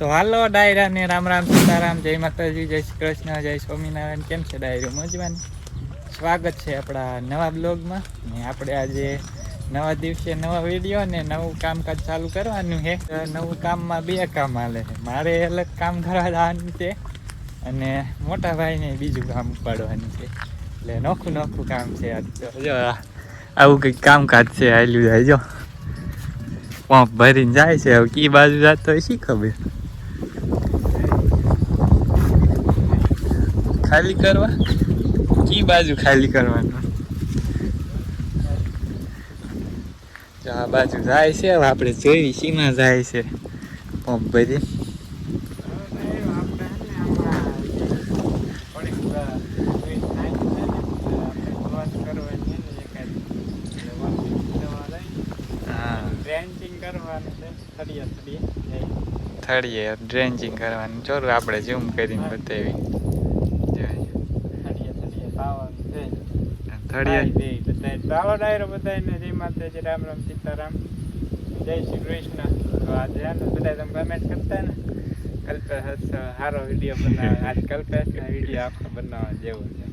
તો હાલો, ડાયરા ને રામ રામ સીતારામ, જય માતાજી, જય શ્રી કૃષ્ણ, જય સ્વામિનારાયણ. કેમ છે ડાયરો? મજવાનું સ્વાગત છે આપણા નવા બ્લોગમાં. ને આપણે આજે નવા દિવસે નવા વીડિયો ને નવું કામકાજ ચાલુ કરવાનું છે. નવું કામમાં બે કામ હાલે છે. મારે અલગ કામ કરવા જવાનું છે અને મોટા ભાઈને બીજું કામ ઉપાડવાનું છે. એટલે નોખું નોખું કામ છે જો, આવું કંઈક કામકાજ છે આવેલું જાય. જો, પંપ ભરીને જાય છે. હવે કી બાજુ જતો હોય શી ખબર? ખાલી કરવા? કી બાજુ ખાલી કરવાનું? આ બાજુ જાય છે હવે આપણે જોઈ સીમાં જાય છે. પંપ થળીએ થળીએ ડ્રેન્ચિંગ કરવાનું ચોરું આપણે ઝૂમ કરીને બતાવી થળીએ થળીએ પાવાનું છે થળીએ ચાલો ડાયરો બધાયને. જય માતાજી રામ રામ સીતારામ. જય શ્રી કૃષ્ણ. તો આજે બધા તમે કમેન્ટ કરતા ને કલ્પેશ સારો વીડિયો બનાવે. આજ કલ્પેશના વીડિયો આખો બનાવવા જેવો છે.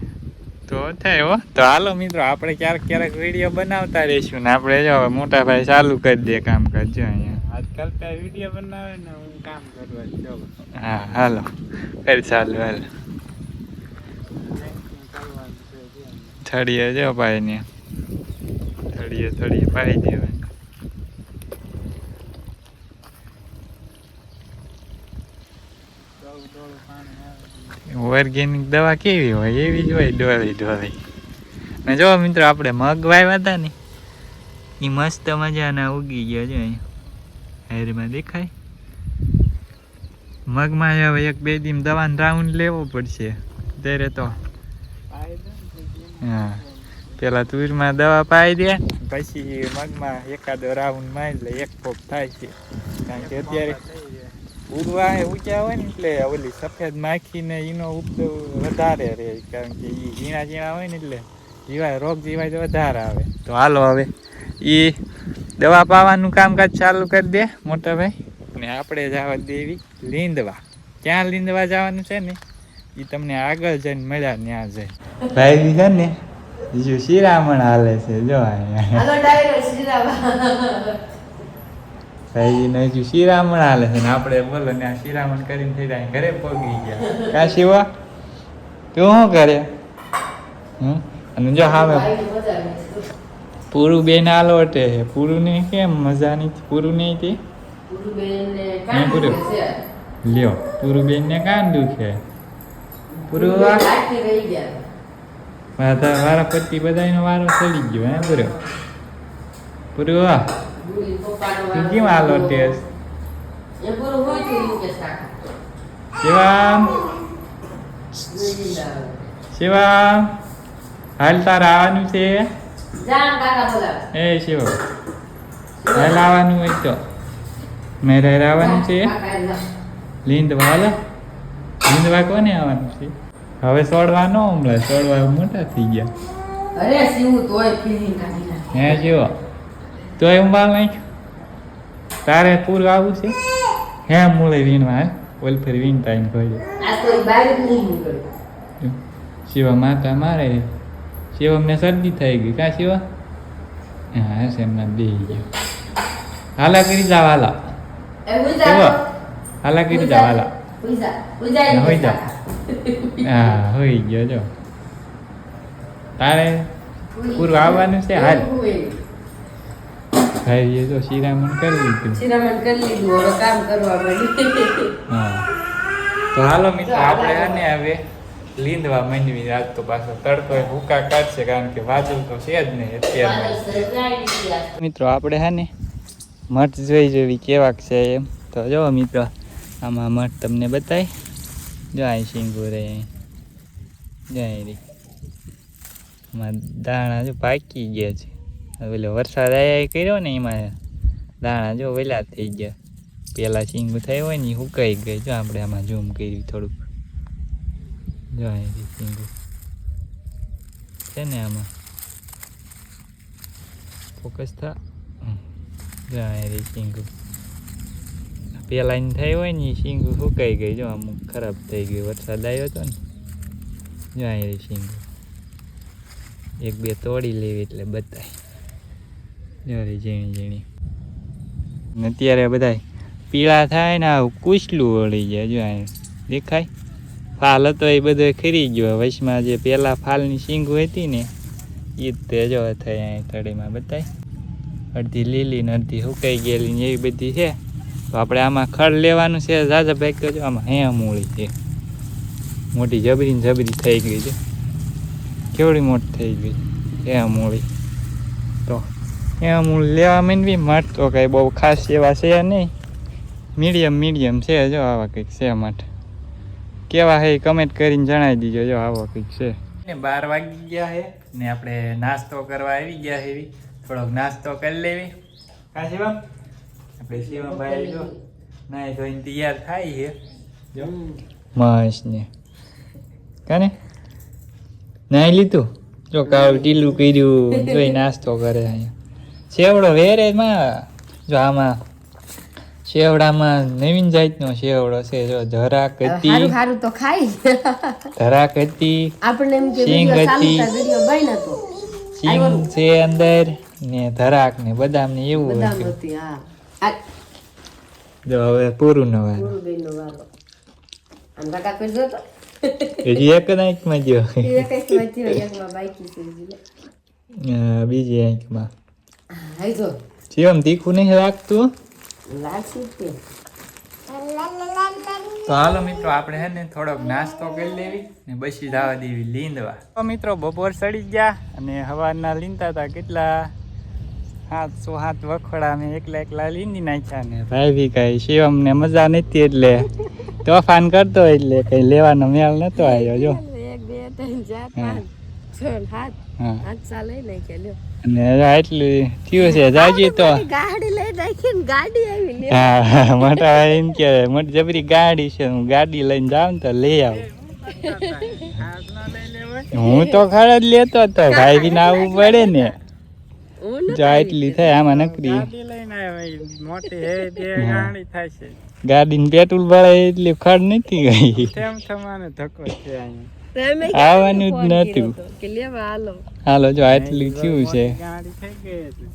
તો થાય હો. તો હાલો મિત્રો આપણે ક્યારેક ક્યારેક વીડિયો બનાવતા રહીશું ને. આપણે જો હવે મોટા ભાઈ ચાલુ કરી દે કામ કરજો અહીંયા. આજ કલ્પેશ વીડિયો બનાવે ને હું કામ કરવા જો હા હાલો. કરી ચાલુ હાલ ડ્રેન્ચિંગ કરવાનું છે જે. થળીએ જો ભાઈ ને થળીએ થળીએ પાઈ દેવાય ઓર્ગેનિક દવા કેવી હોય? એવી જ હોય ડોળી ડોળી ને જો મિત્રો, આપણે મગ વાવ્યા હતા ને એ મસ્ત મજાના ઉગી ગયા છે હેરમાં દેખાય. મગમાં હવે એક બે દિન દવાનો રાઉન્ડ લેવો પડશે. ત્યારે તો હા. પેલા તુરમાં દવા પાઈ દે. પછી મગમાં એકાદો રાઉન્ડ મારી લે એક પોપ થાય છે. કારણ કે અત્યારે. ઉડવા ઊંચા હોય ને એટલે ઓલી સફેદ માખીને એનો ઉપદ્રવ વધારે રહે. કારણ કે એ ઝીણા ઝીણા હોય ને એટલે જીવાય રોગ જીવાય તો વધારે આવે. તો હાલો હવે. એ દવા પાવાનું કામકાજ ચાલુ કરી દે મોટા ભાઈ. ને આપણે જવા દેવી લીંદવા. ક્યાં લીંદવા જવાનું છે ને? એ તમને આગળ જઈને મળ્યા ત્યાં જાય ભાઈ છે ને બીજું શિરામણ હાલે છે જો અહીંયા. હાલો ડાયરો શ્રીરામ ભાઈ ને હજુ શિરામણ હાલે છે. ને આપણે બોલો ને આ શિરામણ કરીને થઈ જાય ઘરે પગી ગયા. કા શિવા? તું શું કરે? હમ? અને જો હામે પૂરું બેન આલોટે છે. પૂરું ને કેમ મજા નહીં પૂરું નહીં તે? પૂરું લ્યો પૂરું બેન ને કાન દુખે પૂરું વા વાતા વારા પત્તી બધાનો વારો ચડી ગયો હે પૂરો પૂરું વા તું કેમ આલોટે શિવામ શિવામ હાલ તાર આવવાનું છે? એ શિવ હાલ આવવાનું હોય તો. મેરે આવવાનું છે? લીંદ હાલો. લીંદવા કોને આવવાનું છે? હવે સોડવા નો હમણાં સોડવા મોટા થઈ ગયા. અરે શિવ તોય ફીલિંગ કાઢી હે શિવ તોય એમ નાખ તારે પૂરું આવું છે? હે મૂળે વીણવા હે? ઓલ ફેર વીણ ટાઈમ આ તો ઈ બહાર જ નહીં નીકળ્યું શિવા માતા મારે. શિવ અમને શરદી થઈ ગઈ. કા શિવા? હા હશે એમના બે ગયો. હાલા કરી જાવ હાલા. હાલા કરી જાવ હાલા. હોઈ જા. હા હોઈ ગયો જો તારે પૂરું આવવાનું છે હાલ ભાઈ એ તો શિરામણ કરી લીધું શિરામણ કરી લીધું હવે કામ કરવા મળી હા તો હાલો મિત્રો આપણે આને હવે લીંદવા માંડવી આજ તો પાછો તડકો એ હુકા કાઢશે કારણ કે વાદળ તો છે જ નહીં અત્યારમાં મિત્રો આપણે હે ને મઠ જોઈ જોવી કેવાક છે એમ તો જો મિત્રો આમાં મઠ તમને બતાય. જાય શીંગું રે જાય રે. આમાં દાણા જો પાકી ગયા છે. ઓલો વરસાદ આયા કર્યો ને એમાં દાણા જો વેલા થઈ ગયા. પેલા શીંગું થયો હોય ને એ સુકાઈ ગઈ જો આપણે આમાં ઝૂમ કર્યું થોડુંક. જાય રે શીંગું. છે ને આમાં. ફોકસ થા. જાય રે શીંગું. પેલા ને થઈ હોય ને એ શીંગું સુકાઈ ગઈ. જો અમુક ખરાબ થઈ ગઈ. વરસાદ આવ્યો હતો ને. જો અહીં શીંગું. એક બે તોડી લેવી એટલે બતાય. જો ઝીણી ઝીણી. ને અત્યારે બધા પીળા થાય ને આવું કૂચલું વળી જાય. જો અહીં દેખાય? ફાલ હતો એ બધો ખરી ગયો. વચમાં જે પહેલાં ફાલની શીંગું હતી ને એ જ તે જો થઈ અહીં થડીમાં બતાય? અડધી લીલી ને અડધી સુકાઈ ગયેલી ને એવી બધી છે. તો આપણે આમાં ખડ લેવાનું છે ઝાઝા ભાઈ કરજો આમાં હે મૂળી છે. મોટી જબરી ને જબરી થઈ ગઈ છે. કેવડી મોટી થઈ ગઈ હે મૂળી. તો હે મૂળી લેવા માંડવી મઠ તો કાંઈ બહુ ખાસ એવા છે નહીં. મીડિયમ મીડિયમ છે જો આવા કંઈક છે મઠ કેવા હે કમેન્ટ કરીને જણાવી દીજો જો આવા કંઈક છે. ને બાર વાગી ગયા છે ને આપણે નાસ્તો કરવા આવી ગયા છે થોડોક નાસ્તો કરી લેવી. કા શિવમ આપણે શિવમભાઈ જો નાઈ ધોઈને તૈયાર થાય છે. જો મસ્ત ને કાને? નાઈ લીધું? જો કાળું ટીલું કર્યું જોઈ નાસ્તો કરે અહીંયા. સેવડો વેરે માં? જો આમાં શેવડામાં નવીન જાતનો શેવડો છે જો ધરાક હતી. સારું હારું તો ખાઈ. ધરાક હતી. આપણે એમ કે ચાલુ હતી. વિડિયો બન્યો તો સિંગ છે અંદર ને ધરાક ને બદામ ને એવું બદામ હતું હા. જો હવે પૂરું નવા ગુરુબેનનો વારો આમ કાકા કરજો તો હજી એક આંખમાં જો એ કંઈક વાંચી હોય એકમાં બાકી છે હજી બીજી આંખમાં હાઈ જો શિવમ તીખું નહીં રાખતું લાગશે જ તે. તો હાલો મિત્રો આપણે હે ને થોડોક નાસ્તો કરી લેવી ને બસી જવા દેવી લીંદવા તો મિત્રો બપોર સડી ગયા અને હવાના લીંદતા હતા કેટલા સાતસો સાત વખોડા મેં એકલા એકલા લીંદી નાખ્યા ને ભાઈ બી કઈ શિવમ ને મજા નથી એટલે તોફાન કરતો એટલે કઈ લેવાનો મેળ નતો આવ્યો જો એટલું થયું છે જાજી તો ગાડી લઈ નાખી ગાડી આવી હા મોટા ભાઈ એમ કે મોટી જબરી ગાડી છે હું ગાડી લઈને જાઉં ને તો લઈ આવું હાથ ના હું તો ખરા જ લેતો હતો ભાઈ બી આવવું પડે ને હું જો એટલી થાય આમાં નકરી. ગાડી લઈને આવ્યા મોટી હે બે ગાડી થાય છે ગાડીને પેટ્રોલ ભરાય એટલી ખડ નથી ગઈ. તેમ થવાનો ધક્કો છે અહીંયા. આવવાનું જ નતું. કે લેવા હાલો. હાલો જો આટલી થયું છે. ગાડી થઈ ગઈ એટલે.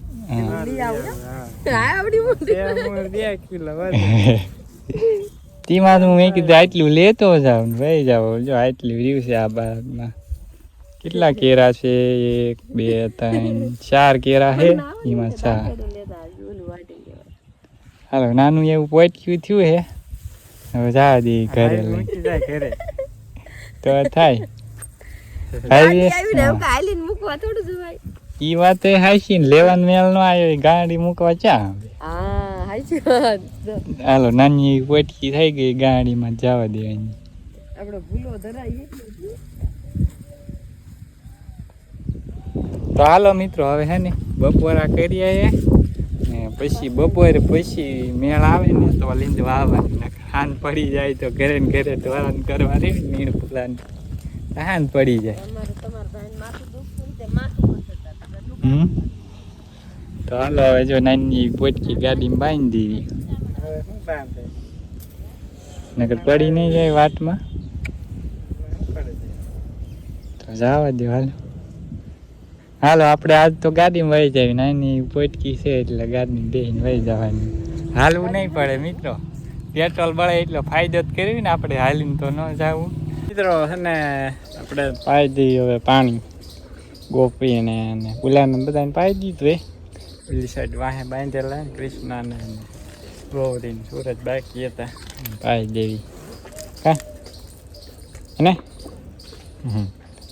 ને? આવડી મોટી. બે કિલો તેમાં હું કીધું આટલું લેતો જાઉં ભાઈ જાવ જો આટલું રહ્યું છે આ બાગમાં કેટલા કેરા છે? એક બે ત્રણ ચાર કેરા છે એમાં ચાર. હાલો નાનું એવું પોટક્યું થયું હે? હવે જા દે ઘરે લઈ. તો થાય. ઈ વાત હાચી ને લેવાનો મેલ નો આવ્યો ગાડી મૂકવા ચા હાલો નાની પોટકી થઈ ગઈ ગાડીમાં જવા દેવાની. આપણે ભૂલો ધરાઈએ તો હાલો મિત્રો હવે હે ને બપોરા કરી આવીએ ને પછી બપોરે પછી મેળ આવે ને તો લીંદવા આવવાની નકર હાન પડી જાય તો ઘરે ને ઘરે ધોરણ કરવા રે નીણ પુલાન હાન પડી જાય. હમ? તો હાલો હવે જો નાની પોટકી ગાડીમાં બાંધી દીધી. નગર પડી નહીં જાય વાટમાં તો જવા દે હાલો. હાલો આપણે આજ તો ગાડીમાં વહી જાય નાની પોટકી છે એટલે ગાડી બેસીને વહી જવાની. હાલવું નહીં પડે મિત્રો. પેટ્રોલ બળે એટલો ફાયદો જ કરવી ને આપણે હાલીને તો ન જવું. મિત્રો છે ને આપણે પાઈ દઈએ હવે પાણી. ગોપીને અને પુલાને બધાને પાઈ દીધું એ પેલી સાઈડ વાહે બાંધેલા કૃષ્ણને કૃષ્ણા ને સુરજ બાકી હતા. પાઈ દેવી. હા અને હમ.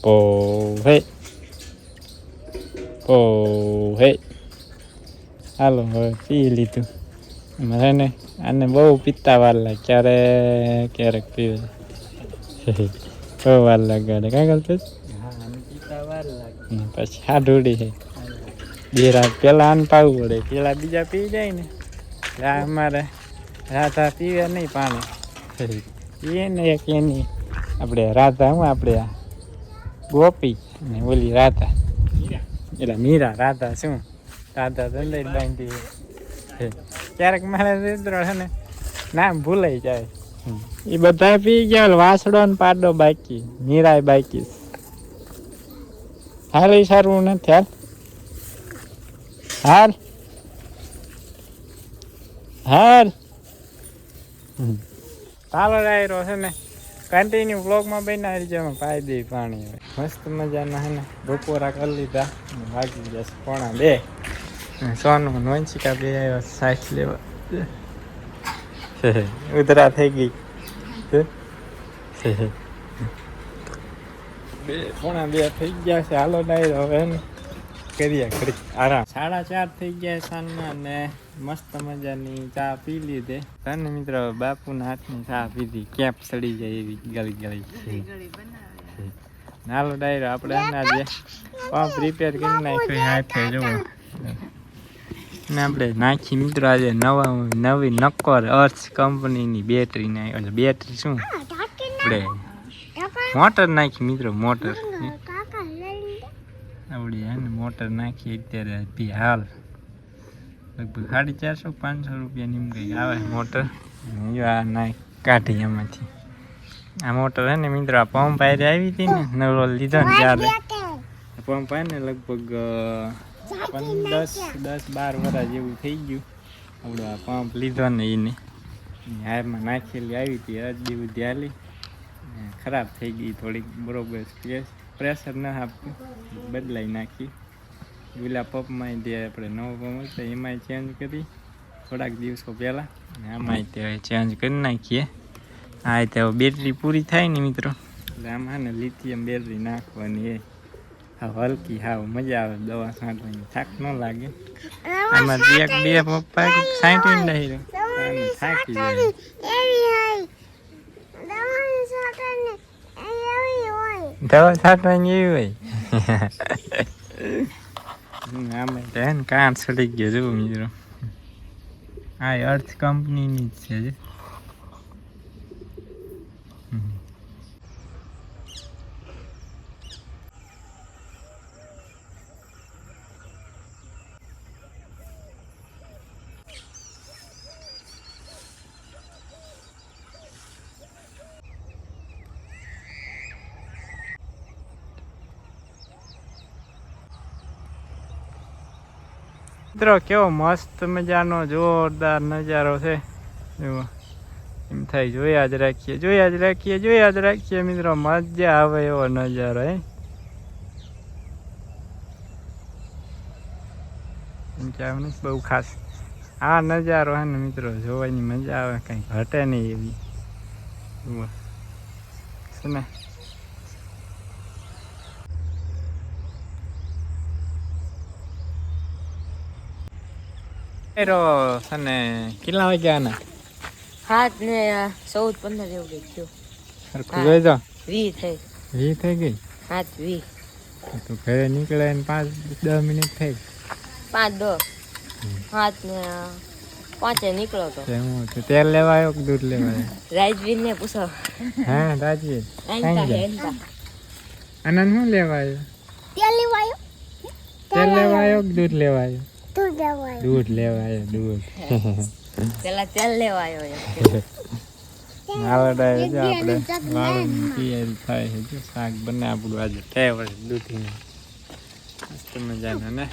ઓ હે પો હે હાલો હવે પી લીધું હે ને આને બહુ પીતા વાર લાગે ક્યારેક ક્યારેક પીવે બહુ વાર લાગે કાં કલ્પેશ હા અને પીતા વાર લાગે ને પછી આ ઢોળી છે બે રાત પેલા આને પાવું પડે પેલા બીજા પી જાય ને અમારે રાધા પીવે નહીં પાણી એને એક એની આપણે રાધા હું આપણે ગોપી ને ઓલી રાધા એટલે મીરા રાધા શું રાધા ધંધે બાંધી છે. ક્યારેક મારે મિત્રો છે ને નામ ભૂલાઈ જાય એ બધા પી ગયા વાસડો ને પાડો બાકી મીરાય બાકી હાલ એ સારું નથી હાલ હાલ હાલ. ચાલો ડાયરો છે ને કન્ટિન્યુ બ્લોગમાં બનાવી દેજો પાઈ દે પાણી મસ્ત મજાના હે ને, બપોરા કરી લીધા ભાગી જશે પોણા બે. સોનું ને વંશિકા બે આવ્યા સાઠ લેવા. ઉધરા થઈ ગઈ. બે, પોણા બે થઈ ગયા છે. હાલો ડાયરો હવે ને. કરીએ ઘડીક આરામ. સાડા ચાર થઈ ગયા સાંજના ને મસ્ત મજાની ચા પી લીધે. તને મિત્રો બાપુના હાથની ચા પીધી. કેપ સડી જાય એવી ગળી ગળી. નાલો ડાયરો આપણે એના જે પંપ રિપેર કરી નાખ્યો. હાથે જુઓ. ને આપણે નાખી મિત્રો આજે નવા નવી નક્કોર અર્થ કંપનીની બેટરી નાખી. એટલે બેટરી શું? આપણે મોટર નાખી મિત્રો મોટર. મોટર નાખી અત્યારે બી હાલ. લગભગ સાડી ચારસો પાંચસો રૂપિયાની એમ કંઈક આવે મોટર. આ નાખ કાઢી એમાંથી. આ મોટર હે ને મિત્રો, આ પંપ આરે આવી હતી ને, નવરો લીધો ને ત્યારે. પંપ આવે ને લગભગ દસ દસ, બાર વર્ષ જેવું થઈ ગયું. આવડો આ પંપ લીધો ને એને હારમાં નાખેલી આવી હતી અડધી જેવું ધ્યાલી ખરાબ થઈ ગઈ થોડીક, બરોબર. પ્રેશર ન આપતું. બદલાઈ નાખી. ઓલા પંપમાં જે આપણે નવો પપ હતો એમાંય ચેન્જ કરી થોડાક દિવસો પહેલાં. અને આમાંય તે ચેન્જ કરી નાખીએ. હા તે બેટરી પૂરી થાય ને મિત્રો. એટલે આમાં ને લિથિયમ બેટરી નાખવાની એ. હા હલકી હાવ મજા આવે દવા છાંટવાની. થાક ન લાગે. આમાં એક બે પપ્પા સાંઠી રહ્યો થાકી જાય દવા છાંટવાની એવી હોય. આમાં હે કાન સડી ગયો જો મિત્રો આ અર્થ કંપનીની જ છે મિત્રો, કેવો મસ્ત મજાનો જોરદાર નજારો છે. જુઓ, એમ થાય જોયા જ રાખીએ જોયા જ રાખીએ જોયા જ રાખીએ મિત્રો, મજા આવે એવો નજારો, હે. એમ કે ને બહુ ખાસ. આ નજારો હે ને મિત્રો, જોવાની મજા આવે, કંઈ ઘટે નહીં એવી. જુઓ. છે ને? એરો અને કેટલા વાગ્યા હાથ ને ચૌદ પંદર એવું કઈ થયું સરખું જોઈજો વી થઈ વી થઈ ગઈ હાથ વી તો ઘરે નીકળે ને પાંચ દસ મિનિટ થઈ પાંચ દો હાથ ને પાંચે નીકળો તો તે હું તો તેલ લેવા આવ્યો કે દૂધ લેવા આવ્યો રાજવીર ને પૂછો હા રાજી એનતા કાંઈ જાય. એનતા આનંદ શું લેવા આવ્યો તેલ લેવા આવ્યો કે દૂધ લેવા આવ્યો દૂધ લેવા આવ્યો દૂધ પેલા તેલ લેવા આવ્યો એમ. આપણે વાળવાની તૈયારી થાય છે. જો શાક બને આપણું આજે. ટેવ છે મસ્ત મજાનું ને?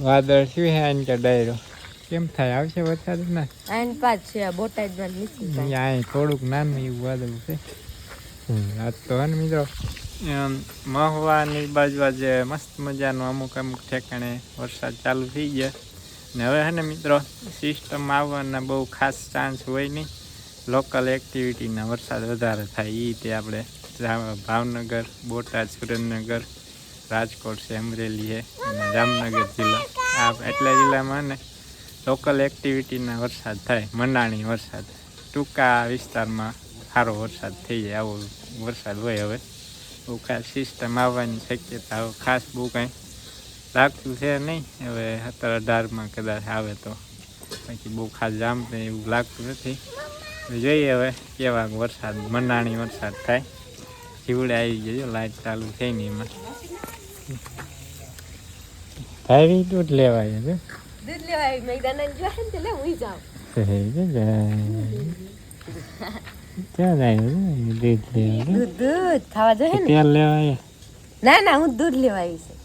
વાદળ શું હે આને કે ડાયરો? કેમ થાય? આવશે વરસાદ ના? આઈન પાંચ છે આ બોટાદમાં નીકળી જાય. અહીં થોડુંક નાનું એવું વાદળ છે. આજ તો હે ને મિત્રો? મહવાની બાજુ આજે મસ્ત મજાનું અમુક અમુક ઠેકાણે વરસાદ ચાલુ થઈ ગયા. ને હવે હે મિત્રો સિસ્ટમ આવવાના બહુ ખાસ ચાન્સ હોય નહીં. લોકલ એક્ટિવિટીના વરસાદ વધારે થાય એ તે આપણે ભાવનગર, બોટાદ, સુરેન્દ્રનગર, રાજકોટ છે, અમરેલી છે, અને જામનગર જિલ્લા. આ એટલા જિલ્લામાં ને લોકલ એક્ટિવિટીના વરસાદ થાય મંડાણી વરસાદ. ટૂંકા વિસ્તારમાં સારો વરસાદ થઈ જાય, આવો વરસાદ હોય હવે. ખાસ સિસ્ટમ આવવાની શક્યતા હવે ખાસ બહુ કાંઈ લાગતું છે નહીં. હવે સત્તર અઢારમાં કદાચ આવે તો. બાકી બહુ ખાસ જામશે એવું લાગતું નથી. જોઈએ હવે કેવા વરસાદ મંડાણી વરસાદ થાય. જીવડે આવી ગયો લાઈટ ચાલુ થઈ ને એમાં. ભાઈ દૂધ લેવાય છે દૂધ લેવા આવી મેં દાના જોયા ને તે લે હું જાઉં. ક્યાં જાય દૂધ લેવા દૂધ ખાવા જોઈએ ને. તેલ લેવા ના ના હું દૂધ લેવા આવી છું.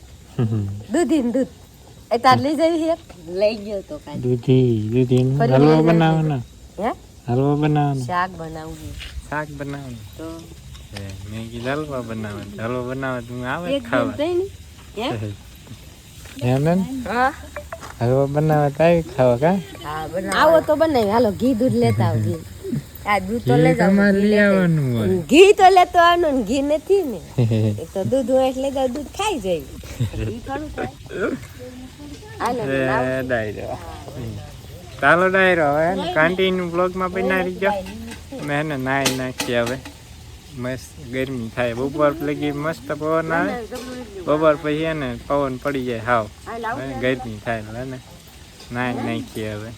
દૂધી દૂધ. એ તાર લઈ જવી છે લઈ ગયો તો કાલે. દૂધી દૂધી હલવો બનાવવાનો. હે? હલવો બનાવવાનો. શાક બનાવું શાક બનાવવાનું? તો? મેં કીધું હલવા બનાવવાનું. હલવો બનાવવા તું આવે એક ખાવા? થઈ ને હે? હલવો બનાવવા તો ખાવા કા? હા બનાવ આવો તો બનાવી. હાલો ઘી દૂધ લેતા આવ ઘી આ દૂધ તો લઈ જવાનું ઘી તો લેતો આવવાનું ઘી નથી ને. તો દૂધ હોય એટલે તો દૂધ ખાઈ જાય. ચાલો ડાયરો હવે કન્ટિન્યુ બ્લોગમાં બનાવી ગયો મેં એને નાઈ નાખી હવે. મસ્ત ગરમી થાય. બપોર લગી મસ્ત પવન આવે. બપોર પછી એને પવન પડી જાય હાવ. ગરમી થાય એટલે ને નાઈ નાખીએ હવે.